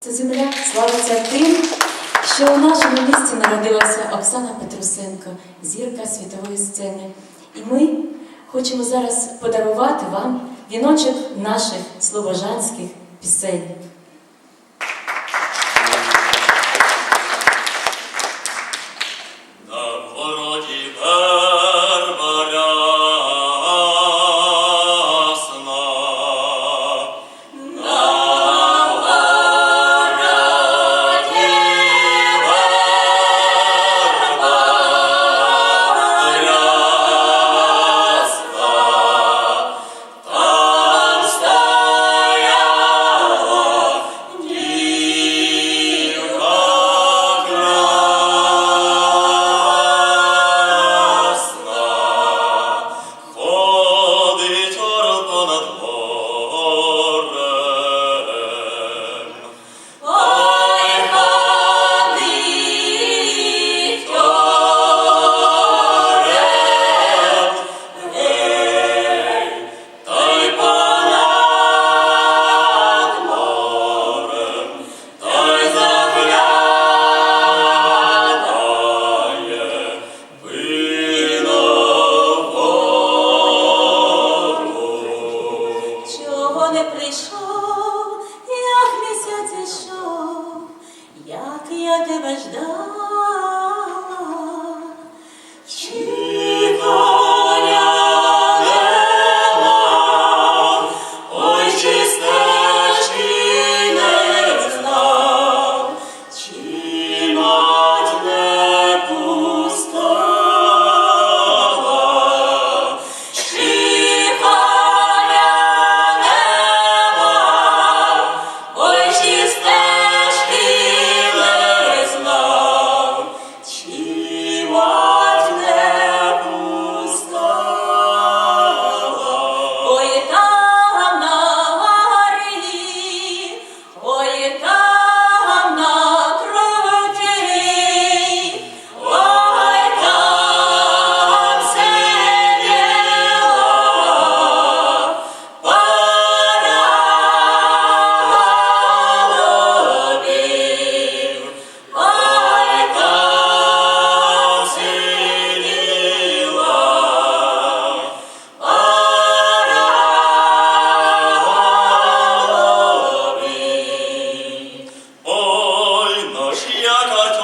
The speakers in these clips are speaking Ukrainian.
Ця земля славиться тим, що у нашому місті народилася Оксана Петрусенко, зірка світової сцени. І ми хочемо зараз подарувати вам віночок наших слобожанських пісень. Go. I got.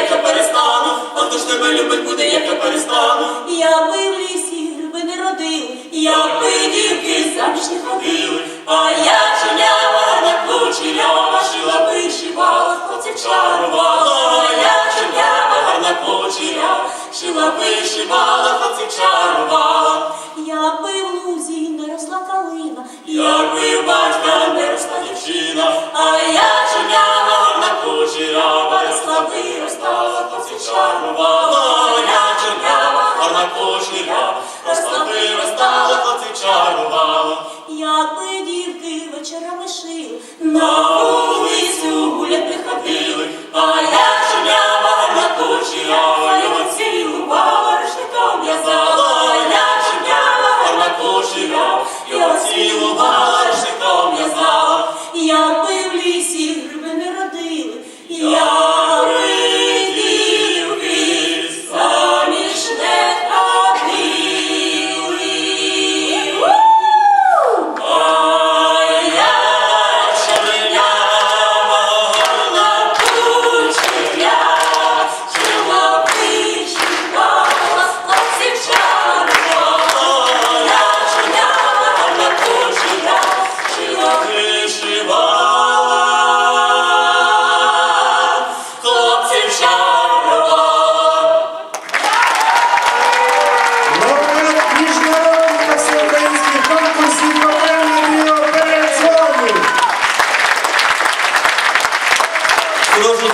як я перестану, а хто ж тебе любить буде, як я перестану. Я би в лісі гриби не родив, я би дівки завжди ходив, а я чулява на кучерява, шила вишивала, хлопців чарувала, а я чулява гарна кучерява, шила вишивала, хлопців чарувала. Я би Jehovah.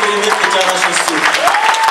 그림이 등장하셨습니다.